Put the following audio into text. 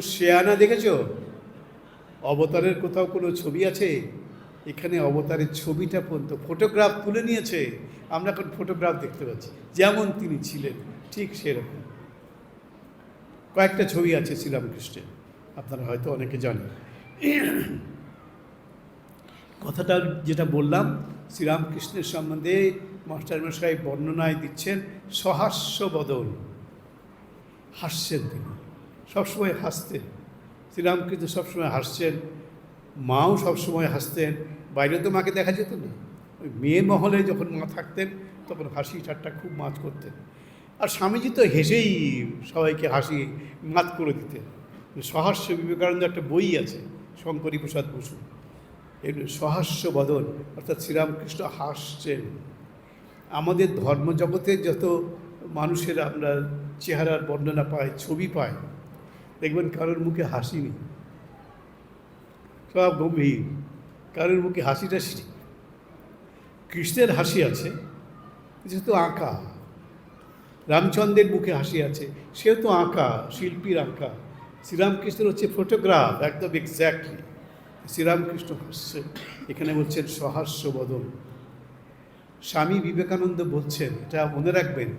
শেয়ানা দেখেছ? অবতারের কোথাও কোনো ছবি আছে? এখানে অবতারের ছবিটা পর্যন্ত ফটোগ্রাফ তুলে নিয়েছে। আমরা এখন ফটোগ্রাফ দেখতে পাচ্ছি। যেমন তিনি ছিলেন, ঠিক সেরকম। কয়েকটা ছবি আছে শ্রীরামকৃষ্ণের। আপনারা হয়তো অনেকে জানেন। কথাটা যেটা বললাম, শ্রীরামকৃষ্ণের সম্বন্ধে মাস্টারমশাই বর্ণনায় দিচ্ছেন সহাস্য বদল হাসছেন তিনি সবসময় হাসতেন। শ্রীরামকৃষ্ণ সবসময় হাসছেন। মাও সবসময় হাসতেন। বাইরে তো মাকে দেখা যেত না। ওই মেয়ে মহলে যখন মা থাকতেন, তখন হাসি ঠাট্টা খুব মাছ করতেন। আর স্বামীজি তো হেসেই সবাইকে হাসি মাত করে দিতেন। সহাস্য বিবেকানন্দ একটা বই আছে শঙ্করী প্রসাদ বসু। এগুলো সহাস্য বদল অর্থাৎ শ্রীরামকৃষ্ণ হাসছেন। আমাদের ধর্মজগতের যত মানুষের আমরা চেহারার বর্ণনা পাই ছবি পাই দেখবেন কারোর মুখে হাসি নেই। সব গম্ভীর। কারোর মুখে হাসি টাসি নেই। কৃষ্ণের হাসি আছে, যেহেতু আঁকা। রামচন্দ্রের মুখে হাসি আছে সেও তো আঁকা, শিল্পীর আঁকা। শ্রীরামকৃষ্ণের হচ্ছে ফটোগ্রাফ একদম এক্স্যাক্টলি শ্রীরামকৃষ্ণ হাসছে এখানে বলছেন সহাস্য বদল। স্বামী বিবেকানন্দ বলছেন, এটা মনে রাখবেন